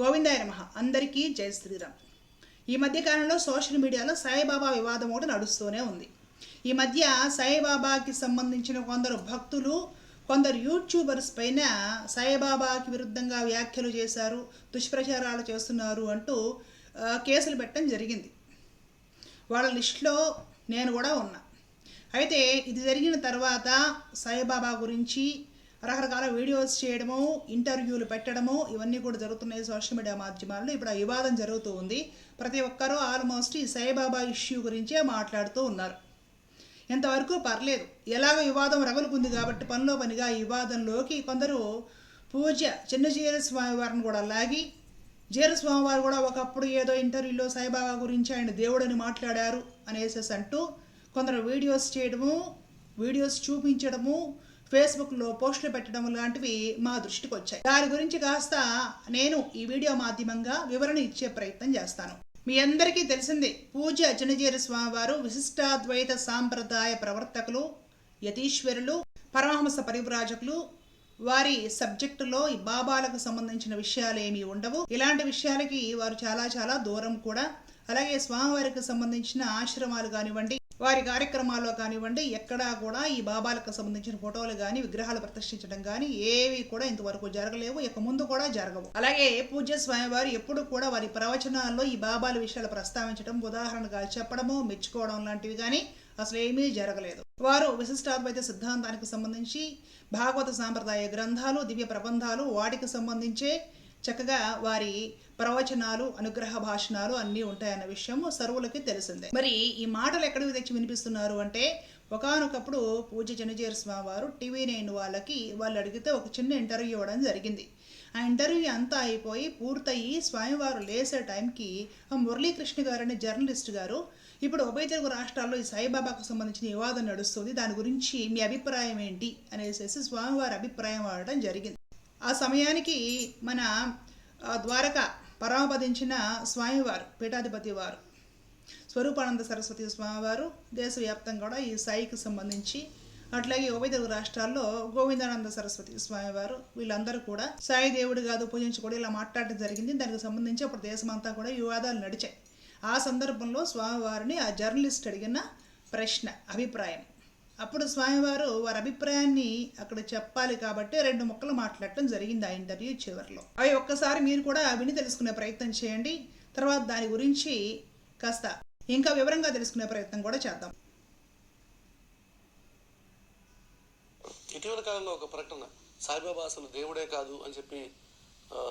గోవిందాయ నమ. అందరికీ జై శ్రీరామ్. ఈ మధ్య కాలంలో సోషల్ మీడియాలో సాయిబాబా వివాదం ఒకటి నడుస్తూనే ఉంది. ఈ మధ్య సాయిబాబాకి సంబంధించిన కొందరు భక్తులు కొందరు యూట్యూబర్స్ పైన సాయిబాబాకి విరుద్ధంగా వ్యాఖ్యలు చేశారు దుష్ప్రచారాలు చేస్తున్నారు అంటూ కేసులు పెట్టడం జరిగింది. వాళ్ళ లిస్టులో నేను కూడా ఉన్నా. అయితే ఇది జరిగిన తర్వాత సాయిబాబా గురించి రకరకాల వీడియోస్ చేయడము ఇంటర్వ్యూలు పెట్టడము ఇవన్నీ కూడా జరుగుతున్నాయి సోషల్ మీడియా మాధ్యమాల్లో. ఇప్పుడు ఆ వివాదం జరుగుతూ ఉంది. ప్రతి ఒక్కరూ ఆల్మోస్ట్ ఈ సాయిబాబా ఇష్యూ గురించే మాట్లాడుతూ ఉన్నారు. ఇంతవరకు పర్లేదు. ఎలాగ వివాదం రగులుకుంది కాబట్టి పనిలో పనిగా ఈ వివాదంలోకి కొందరు పూజ చిన్న స్వామి వారిని కూడా లాగి జీర స్వామి వారు కూడా ఒకప్పుడు ఏదో ఇంటర్వ్యూలో సాయిబాబా గురించి ఆయన దేవుడని మాట్లాడారు అనేసి అంటూ కొందరు వీడియోస్ చేయడము వీడియోస్ చూపించడము ఫేస్బుక్లో పోస్టులు పెట్టడం లాంటివి మా దృష్టికి వచ్చాయి. దాని గురించి కాస్త నేను ఈ వీడియో మాధ్యమంగా వివరణ ఇచ్చే ప్రయత్నం చేస్తాను. మీ అందరికీ తెలిసిందే పూజ అజనజీర స్వామివారు విశిష్టాద్వైత సాంప్రదాయ ప్రవర్తకులు యతీశ్వరులు పరమహంస పరివ్రాజకులు. వారి సబ్జెక్టులో ఈ బాబాలకు సంబంధించిన విషయాలు ఏమీ ఉండవు. ఇలాంటి విషయాలకి వారు చాలా చాలా దూరం కూడా. అలాగే స్వామివారికి సంబంధించిన ఆశ్రమాలు కానివ్వండి వారి కార్యక్రమాల్లో కానివ్వండి ఎక్కడా కూడా ఈ బాబాలకు సంబంధించిన ఫోటోలు కానీ విగ్రహాలు ప్రతిష్ఠించడం కానీ ఏవి కూడా ఇంతవరకు జరగలేవు. ఇక ముందు కూడా జరగవు. అలాగే పూజ్య స్వామివారు ఎప్పుడు కూడా వారి ప్రవచనాల్లో ఈ బాబాల విషయాలు ప్రస్తావించడం ఉదాహరణగా చెప్పడము మెచ్చుకోవడం లాంటివి కానీ అసలు ఏమీ జరగలేదు. వారు విశిష్టాద్వైత సిద్ధాంతానికి సంబంధించి భాగవత సాంప్రదాయ గ్రంథాలు దివ్య ప్రబంధాలు వాటికి సంబంధించే చక్కగా వారి ప్రవచనాలు అనుగ్రహ భాషణాలు అన్నీ ఉంటాయన్న విషయం సర్వులకి తెలిసిందే. మరి ఈ మాటలు ఎక్కడికి తెచ్చి వినిపిస్తున్నారు అంటే ఒకానొకప్పుడు పూజ జనజీర స్వామి వారు టీవీ నైన్ వాళ్ళకి వాళ్ళు అడిగితే ఒక చిన్న ఇంటర్వ్యూ ఇవ్వడం జరిగింది. ఆ ఇంటర్వ్యూ అంతా అయిపోయి పూర్తయి స్వామివారు లేసే టైంకి ఆ మురళీకృష్ణ గారు అనే జర్నలిస్ట్ గారు ఇప్పుడు ఉభయ తెలుగు రాష్ట్రాల్లో ఈ సాయిబాబాకు సంబంధించిన వివాదం నడుస్తుంది. దాని గురించి మీ అభిప్రాయం ఏంటి? అనేసి స్వామివారి అభిప్రాయం అడగడం జరిగింది. ఆ సమయానికి మన ద్వారక పరమపదించిన స్వామివారు పీఠాధిపతి వారు స్వరూపానంద సరస్వతి స్వామివారు దేశవ్యాప్తంగా కూడా ఈ సాయికి సంబంధించి అట్లాగే ఉభయ తెలుగు రాష్ట్రాల్లో గోవిందానంద సరస్వతి స్వామివారు వీళ్ళందరూ కూడా సాయి దేవుడు కాదు పూజించకూడదు ఇలా మాట్లాడటం జరిగింది. దానికి సంబంధించి అప్పుడు దేశమంతా కూడా వివాదాలు నడిచాయి. ఆ సందర్భంలో స్వామివారిని ఆ జర్నలిస్ట్ అడిగిన ప్రశ్న అభిప్రాయం. అప్పుడు స్వామివారు వారి అభిప్రాయాన్ని అక్కడ చెప్పాలి కాబట్టి రెండు ముక్కలు మాట్లాడటం జరిగింది ఆ ఇంటర్వ్యూ చివరిలో. అవి ఒక్కసారి మీరు కూడా విని తెలుసుకునే ప్రయత్నం చేయండి. తర్వాత దాని గురించి కాస్త ఇంకా వివరంగా తెలుసుకునే ప్రయత్నం కూడా చేద్దాం. ఇటీవల కాలంలో ఒక ప్రకటన సాయిబాబా అసలు దేవుడే కాదు అని చెప్పి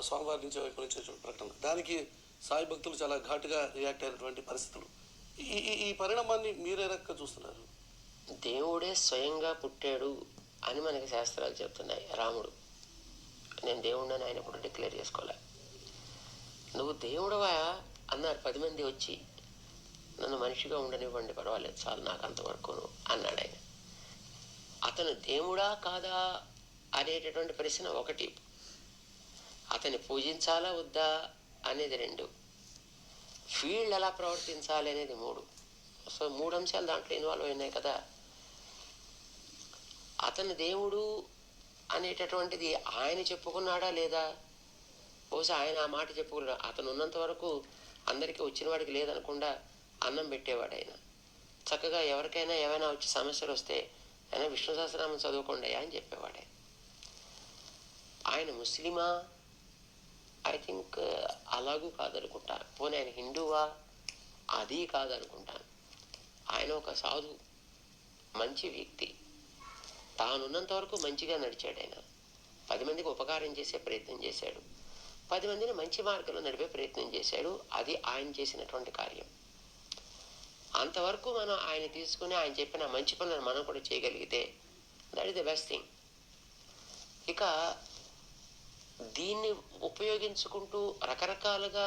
స్వామివారి నుంచి వైపు నుంచి ప్రకటన. దానికి సాయి భక్తులు చాలా ఘాటుగా రియాక్ట్ అయినటువంటి పరిస్థితులు. ఈ ఈ- పరిణామాన్ని మీరే రక్క చూస్తున్నారు? దేవుడే స్వయంగా పుట్టాడు అని మనకి శాస్త్రాలు చెప్తున్నాయి. రాముడు. నేను దేవుడిని ఆయన కూడా డిక్లేర్ చేసుకోలే. నువ్వు దేవుడవా అన్నారు పది మంది వచ్చి నన్ను మనిషిగా ఉండనివ్వండి పర్వాలేదు చాలు నాకు అంతవరకు అన్నాడు ఆయన. అతను దేవుడా కాదా అనేటటువంటి ప్రశ్న ఒకటి. అతన్ని పూజించాలా వద్దా అనేది రెండు. ఫీల్డ్ ఎలా ప్రవర్తించాలి అనేది మూడు. సో మూడు అంశాలు దాంట్లో ఇన్వాల్వ్ అయినాయి కదా. అతను దేవుడు అనేటటువంటిది ఆయన చెప్పుకున్నాడా లేదా? బహుశా ఆయన ఆ మాట చెప్పుకున్నాడు. అతను ఉన్నంత వరకు అందరికీ వచ్చిన వాడికి లేదనకుండా అన్నం పెట్టేవాడు ఆయన. చక్కగా ఎవరికైనా ఏమైనా వచ్చి సమస్యలు వస్తే ఆయన విష్ణు సహస్రనామం చదువుకోండి అని చెప్పేవాడే ఆయన. ఆయన ముస్లిమా? ఐ థింక్ అలాగూ కాదనుకుంటా. పోనీ ఆయన హిందువా? అది కాదనుకుంటాను ఆయన ఒక సాధు మంచి వ్యక్తి. తానున్నంత వరకు మంచిగా నడిచాడు ఆయన పది మందికి ఉపకారం చేసే ప్రయత్నం చేశాడు. పది మందిని మంచి మార్గంలో నడిపే ప్రయత్నం చేశాడు. అది ఆయన చేసినటువంటి కార్యం. అంతవరకు మనం ఆయన తీసుకుని ఆయన చెప్పిన మంచి పనులను మనం కూడా చేయగలిగితే that is the best thing ఇక దీన్ని ఉపయోగించుకుంటూ రకరకాలుగా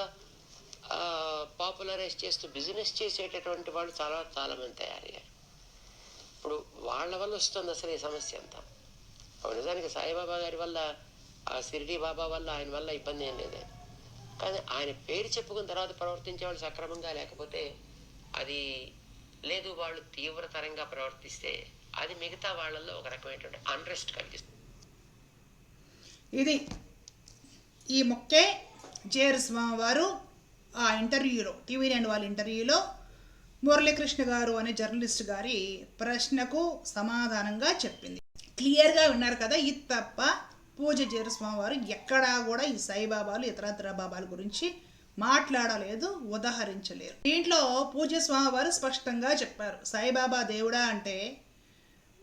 పాపులరైజ్ చేస్తూ బిజినెస్ చేసేటటువంటి వాళ్ళు చాలా చాలామంది తయారయ్యారు. ఇప్పుడు వాళ్ళ వల్ల వస్తుంది అసలు ఈ సమస్య అంతా. అప్పుడు నిజానికి సాయిబాబా గారి వల్ల ఆ షిరిడి బాబా వల్ల ఆయన వల్ల ఇబ్బంది ఏం లేదు. కానీ ఆయన పేరు చెప్పుకున్న తర్వాత ప్రవర్తించే వాళ్ళు సక్రమంగా లేకపోతే అది లేదు వాళ్ళు తీవ్రతరంగా ప్రవర్తిస్తే అది మిగతా వాళ్ళల్లో ఒక రకమైనటువంటి అన్రెస్ట్ కలిగిస్తుంది. ఇది ఈ మొక్కే జేఆర్ స్వామి వారు ఆ ఇంటర్వ్యూలో టీవీ నైన్ వాళ్ళ ఇంటర్వ్యూలో మురళీకృష్ణ గారు అనే జర్నలిస్ట్ గారి ప్రశ్నకు సమాధానంగా చెప్పింది. క్లియర్గా విన్నారు కదా ఇది తప్ప పూజ చేరుస్వామి వారు ఎక్కడా కూడా ఈ సాయిబాబాలు ఇతరత్ర బాబాల గురించి మాట్లాడలేదు ఉదహరించలేరు. దీంట్లో పూజ స్వామివారు స్పష్టంగా చెప్పారు. సాయిబాబా దేవుడా అంటే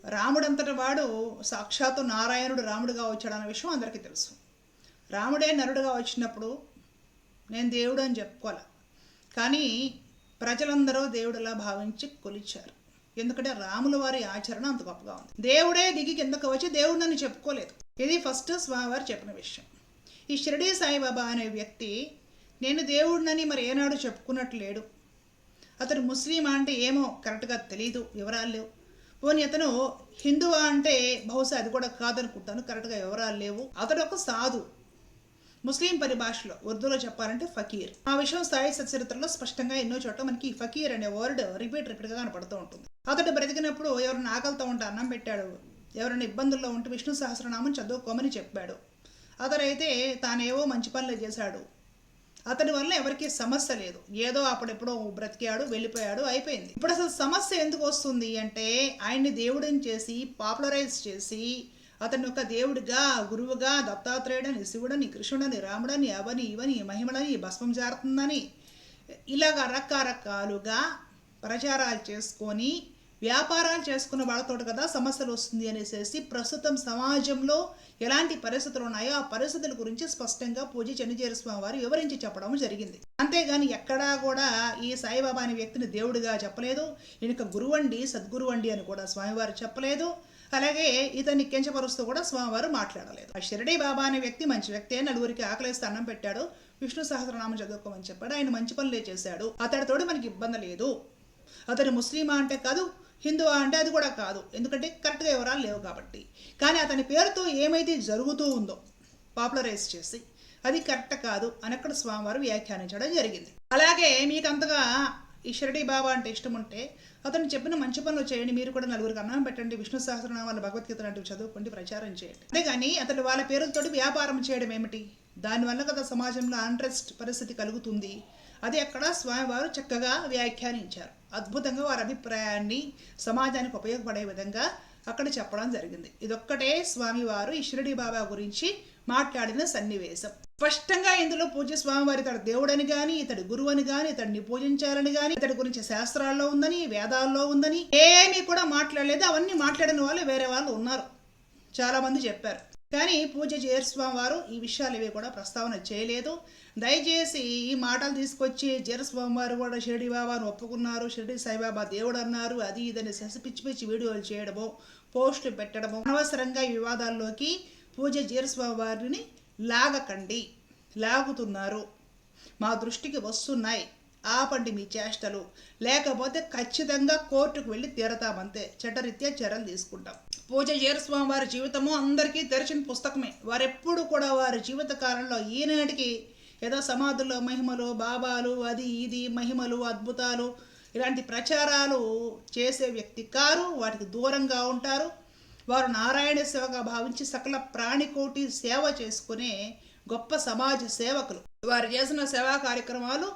రాముడంతటి వాడు సాక్షాత్తు నారాయణుడు రాముడుగా వచ్చాడన్న విషయం అందరికీ తెలుసు. రాముడే నరుడుగా వచ్చినప్పుడు నేను దేవుడు అని చెప్పుకోవాలి? కానీ ప్రజలందరూ దేవుడిలా భావించి కొలిచారు. ఎందుకంటే రాముల వారి ఆచరణ అంత గొప్పగా ఉంది. దేవుడే దిగి కిందకు వచ్చి దేవుడు నన్ను చెప్పుకోలేదు. ఇది ఫస్ట్ స్వామివారు చెప్పిన విషయం. ఈ షిరిడీ సాయిబాబా అనే వ్యక్తి నేను దేవుడినని మరి ఏనాడు చెప్పుకున్నట్టు లేడు అతను ముస్లిం అంటే ఏమో కరెక్ట్గా తెలియదు వివరాలు లేవు. పోనీ అతను హిందువా అంటే బహుశా అది కూడా కాదనుకుంటాను కరెక్ట్గా వివరాలు లేవు. అతడు ఒక సాధు ముస్లిం పరిభాషలో ఉర్దూలో చెప్పాలంటే ఫకీర్. ఆ విషయం సాయి సచరిత్రలో స్పష్టంగా ఎన్నో చోట్ల మనకి ఫకీర్ అనే వర్డ్ రిపీట్ రిపీట్గా కనపడుతూ ఉంటుంది. అతడు బ్రతికినప్పుడు ఎవరిని ఆకలితో ఉంటే అన్నం పెట్టాడు ఎవరైనా ఇబ్బందుల్లో ఉంటే విష్ణు సహస్రనామం చదువుకోమని చెప్పాడు. అతడైతే తానేవో మంచి పనులు చేశాడు. అతని వల్ల ఎవరికీ సమస్య లేదు. ఏదో అప్పుడెప్పుడో బ్రతికాడు వెళ్ళిపోయాడు అయిపోయింది. ఇప్పుడు అసలు సమస్య ఎందుకు వస్తుంది అంటే ఆయన్ని దేవుడిని చేసి పాపులరైజ్ చేసి అతను ఒక దేవుడిగా గురువుగా దత్తాత్రేయుడని శివుడని కృష్ణుడని రాముడని అవని ఇవని మహిమలని భస్మం జారుతుందని ఇలాగ రకరకాలుగా ప్రచారాలు చేసుకొని వ్యాపారాలు చేసుకున్న వాళ్ళతో కదా సమస్యలు వస్తుంది అనేసి ప్రస్తుతం సమాజంలో ఎలాంటి పరిస్థితులు ఉన్నాయో ఆ పరిస్థితుల గురించి స్పష్టంగా పూజ చెన్నిచేరు స్వామి వారు వివరించి చెప్పడం జరిగింది. అంతేగాని ఎక్కడా కూడా ఈ సాయిబాబా అనే వ్యక్తిని దేవుడిగా చెప్పలేదు. ఈయనక గురువండి సద్గురువండి అని కూడా స్వామివారు చెప్పలేదు. అలాగే ఇతన్ని కించపరుస్తూ కూడా స్వామివారు మాట్లాడలేదు. ఆ షిరడి బాబా అనే వ్యక్తి మంచి వ్యక్తే నలుగురికి ఆకలేస్తే అన్నం పెట్టాడు విష్ణు సహస్రనామం చదువుకోమని చెప్పాడు ఆయన మంచి పనులే చేశాడు. అతడితోడు మనకి ఇబ్బంది లేదు. అతను ముస్లిమా అంటే కాదు హిందువా అంటే అది కూడా కాదు. ఎందుకంటే కరెక్ట్గా వివరాలు లేవు కాబట్టి. కానీ అతని పేరుతో ఏమైతే జరుగుతూ ఉందో పాపులరైజ్ చేసి అది కరెక్ట్ కాదు అని అక్కడ స్వామివారు వ్యాఖ్యానించడం జరిగింది. అలాగే మీకు అంతగా ఈ షిరడి బాబా అంటే ఇష్టం ఉంటే అతను చెప్పిన మంచి పనులు చేయండి మీరు కూడా నలుగురికి అన్నం పెట్టండి విష్ణు సహస్రనామాలు భగవద్గీత లాంటివి చదువుకోండి ప్రచారం చేయండి. అంతేగాని అతను వాళ్ళ పేరుతోటి వ్యాపారం చేయడం ఏమిటి? దానివల్ల కదా సమాజంలో అంట్రెస్ట్ పరిస్థితి కలుగుతుంది. అది అక్కడ స్వామివారు చక్కగా వ్యాఖ్యానించారు. అద్భుతంగా వారి అభిప్రాయాన్ని సమాజానికి ఉపయోగపడే విధంగా అక్కడ చెప్పడం జరిగింది. ఇదొక్కటే స్వామివారు ఈ షిరిడి బాబా గురించి మాట్లాడిన సన్నివేశం. స్పష్టంగా ఇందులో పూజ్య స్వామివారి ఇతడు దేవుడని గాని ఇతడు గురువు అని గాని ఇతడిని పూజించాలని గాని ఇతడి గురించి శాస్త్రాల్లో ఉందని వేదాల్లో ఉందని ఏమీ కూడా మాట్లాడలేదు. అవన్నీ మాట్లాడిన వాళ్ళు వేరే వాళ్ళు ఉన్నారు. చాలా మంది చెప్పారు. కానీ పూజ జేర్స్వామి వారు ఈ విషయాలు ఇవి కూడా ప్రస్తావన చేయలేదు. దయచేసి ఈ మాటలు తీసుకొచ్చి జేరస్వామి వారు కూడా షిరిడి బాబాను ఒప్పుకున్నారు. షిరిడి సాయిబాబా దేవుడు అన్నారు. అది ఇదని శశి పిచ్చి పిచ్చి వీడియోలు చేయడము పోస్టులు పెట్టడము అనవసరంగా ఈ వివాదాల్లోకి పూజ జీరస్వామి వారిని లాగకండి లాగుతున్నారు. మా దృష్టికి వస్తున్నాయి. ఆపండి మీ చేష్టలు. లేకపోతే ఖచ్చితంగా కోర్టుకు వెళ్ళి తీరతామంతే. చట్టరీత్యా చర్యలు తీసుకుంటాం. పూజ జీరస్వామి వారి జీవితము అందరికీ తెరిచిన పుస్తకమే. వారెప్పుడు కూడా వారి జీవిత కాలంలో ఈనాటికి ఏదో సమాధుల్లో మహిమలు బాబాలు అది ఇది మహిమలు అద్భుతాలు ఇలాంటి ప్రచారాలు చేసే వ్యక్తి కారు. వాటికి దూరంగా ఉంటారు. వారు నారాయణ సేవగా భావించి సకల ప్రాణికోటి సేవ చేసుకునే గొప్ప సమాజ సేవకులు. వారు చేసిన సేవా కార్యక్రమాలు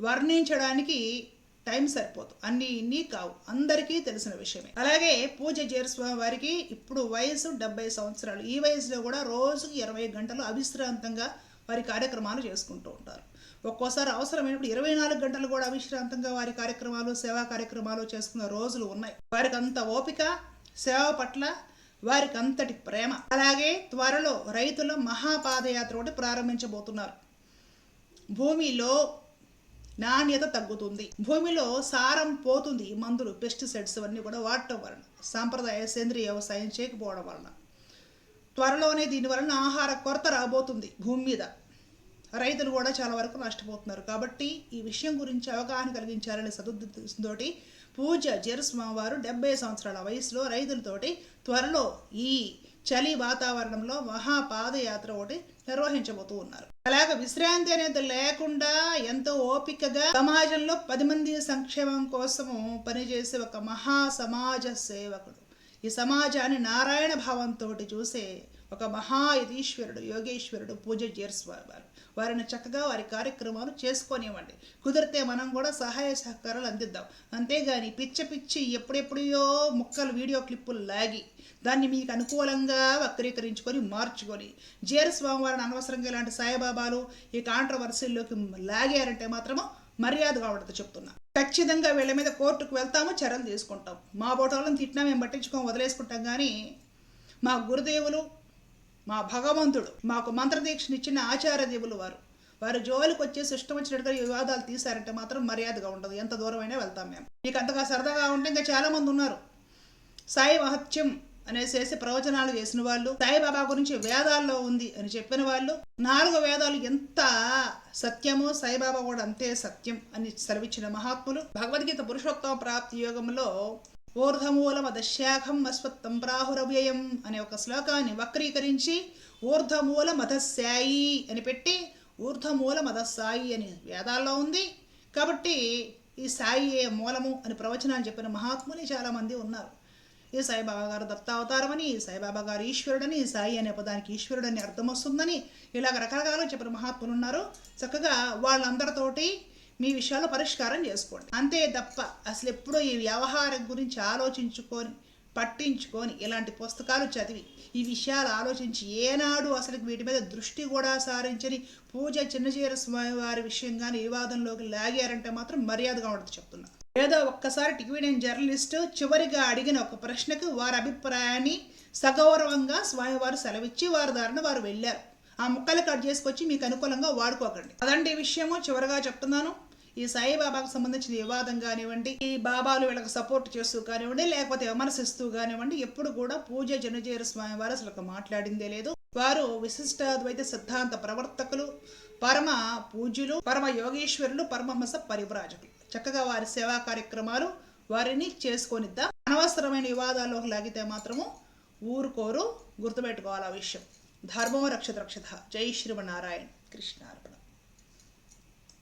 వర్ణించడానికి టైం సరిపోదు. అన్నీ ఇన్ని కావు. అందరికీ తెలిసిన విషయమే. అలాగే పూజ చేరుస్వామి వారికి ఇప్పుడు వయసు డెబ్బై సంవత్సరాలు. ఈ వయసులో కూడా రోజుకు ఇరవై గంటలు అవిశ్రాంతంగా వారి కార్యక్రమాలు చేసుకుంటూ ఉంటారు. ఒక్కోసారి అవసరమైనప్పుడు ఇరవై నాలుగు గంటలు కూడా అవిశ్రాంతంగా వారి కార్యక్రమాలు సేవా కార్యక్రమాలు చేసుకున్న రోజులు ఉన్నాయి. వారికి అంత ఓపిక సేవ పట్ల వారికి అంతటి ప్రేమ. అలాగే త్వరలో రైతుల మహాపాదయాత్ర ఒకటి ప్రారంభించబోతున్నారు. భూమిలో నాణ్యత తగ్గుతుంది. భూమిలో సారం పోతుంది. మందులు పెస్టిసైడ్స్ అన్నీ కూడా వాడటం వలన సాంప్రదాయ సేంద్రియ వ్యవసాయం చేయకపోవడం వలన. త్వరలోనే దీని వలన ఆహార కొరత రాబోతుంది భూమి మీద. రైతులు కూడా చాలా వరకు నష్టపోతున్నారు. కాబట్టి ఈ విషయం గురించి అవగాహన కలిగించాలనే సదుద్దేశంతో పూజ జెరుస్వామి వారు డెబ్బై సంవత్సరాల వయసులో రైతులతోటి త్వరలో ఈ చలి వాతావరణంలో మహాపాదయాత్ర ఒకటి నిర్వహించబోతూ ఉన్నారు. అలాగే విశ్రాంతి అనేది లేకుండా ఎంతో ఓపికగా సమాజంలో పది మంది సంక్షేమం కోసము పనిచేసే ఒక మహా సమాజ సేవకుడు. ఈ సమాజాన్ని నారాయణ భావంతో చూసే ఒక మహా యతీశ్వరుడు యోగేశ్వరుడు పూజ చేసేవారు వారు వారిని చక్కగా వారి కార్యక్రమాలు చేసుకొనివ్వండి. కుదిరితే మనం కూడా సహాయ సహకారాలు అందిద్దాం. అంతేగాని పిచ్చ పిచ్చి ఎప్పుడెప్పుడో ముక్కలు వీడియో క్లిప్పులు లాగి దాన్ని మీకు అనుకూలంగా వక్రీకరించుకొని మార్చుకొని జేరు స్వామివారిని అనవసరంగా ఇలాంటి సాయిబాబాలు ఈ కాంట్రవర్సీల్లోకి లాగారంటే మాత్రము మర్యాదగా ఉండదు చెప్తున్నా. ఖచ్చితంగా వీళ్ళ మీద కోర్టుకు వెళ్తాము చర్యలు తీసుకుంటాం. మా బోటోళ్ళని తిట్టినా మేము పట్టించుకొని వదిలేసుకుంటాం. కానీ మా గురుదేవులు మా భగవంతుడు మాకు మంత్రదీక్షనిచ్చిన ఆచార్య దేవులు వారు. వారి జోలికి వచ్చేసి ఇష్టం వచ్చినట్టుగా ఈ వివాదాలు తీశారంటే మాత్రం మర్యాదగా ఉండదు. ఎంత దూరమైనా వెళ్తాం మేము. మీకు అంతగా సరదాగా ఉంటే ఇంకా చాలా మంది ఉన్నారు. సాయి మహత్యం అనేసేసి ప్రవచనాలు చేసిన వాళ్ళు సాయిబాబా గురించి వేదాల్లో ఉంది అని చెప్పిన వాళ్ళు నాలుగు వేదాలు ఎంత సత్యమో సాయిబాబా కూడా అంతే సత్యం అని సెలవిచ్చిన మహాత్ములు. భగవద్గీత పురుషోత్తమ ప్రాప్తి యోగంలో ఊర్ధమూలం అధశాఖం అశ్వత్థం ప్రాహురవ్యయం అనే ఒక శ్లోకాన్ని వక్రీకరించి ఊర్ధమూల మధస్సాయి అని పెట్టి ఊర్ధమూల మధసాయి అని వేదాల్లో ఉంది. కాబట్టి ఈ సాయి మూలము అని ప్రవచనాలు చెప్పిన మహాత్ములు చాలామంది ఉన్నారు. ఈ సాయిబాబా గారు దత్తావతారమని ఈ సాయిబాబా గారు ఈశ్వరుడని ఈ సాయి అనే పదానికి ఈశ్వరుడని అర్థం వస్తుందని ఇలాగ రకరకాలుగా చెప్పిన మహాత్ములు ఉన్నారు. చక్కగా వాళ్ళందరితోటి మీ విషయాల్లో పరిష్కారం చేసుకోండి. అంతే తప్ప అసలు ఎప్పుడూ ఈ వ్యవహారం గురించి ఆలోచించుకొని పట్టించుకొని ఇలాంటి పుస్తకాలు చదివి ఈ విషయాలు ఆలోచించి ఏనాడు అసలు వీటి మీద దృష్టి కూడా సారించని పూజ చిన్నచీర స్వామి వారి విషయం కానీ వివాదంలోకి లాగారంటే మాత్రం మర్యాదగా ఉండదు చెప్తున్నా. ఏదో ఒక్కసారి టిక్విడియన్ జర్నలిస్టు చివరిగా అడిగిన ఒక ప్రశ్నకు వారి అభిప్రాయాన్ని సగౌరవంగా స్వామివారు సెలవిచ్చి వారి దారిన వారు వెళ్ళారు. ఆ ముక్కలు కట్ చేసుకొచ్చి మీకు అనుకూలంగా వాడుకోకండి. అదండి విషయము. చివరిగా చెప్తున్నాను. ఈ సాయిబాబాకు సంబంధించిన వివాదం కానివ్వండి ఈ బాబాలు వీళ్ళకి సపోర్ట్ చేస్తూ కానివ్వండి లేకపోతే విమర్శిస్తూ కానివ్వండి ఎప్పుడు కూడా పూజ జనజేరు స్వామి వారు అసలు మాట్లాడిందే లేదు. వారు విశిష్టాద్వైత సిద్ధాంత ప్రవర్తకులు పరమ పూజ్యులు పరమ యోగేశ్వరులు పరమహంస పరివ్రాజకులు. చక్కగా వారి సేవా కార్యక్రమాలు వారిని చేసుకొనిద్దాం. అనవసరమైన వివాదాల్లోకి లాగితే మాత్రము ఊరుకోరు. గుర్తుపెట్టుకోవాలి ఆ విషయం. ధర్మం రక్షత రక్షత జై శ్రీమన్నారాయణ. కృష్ణార్పణ.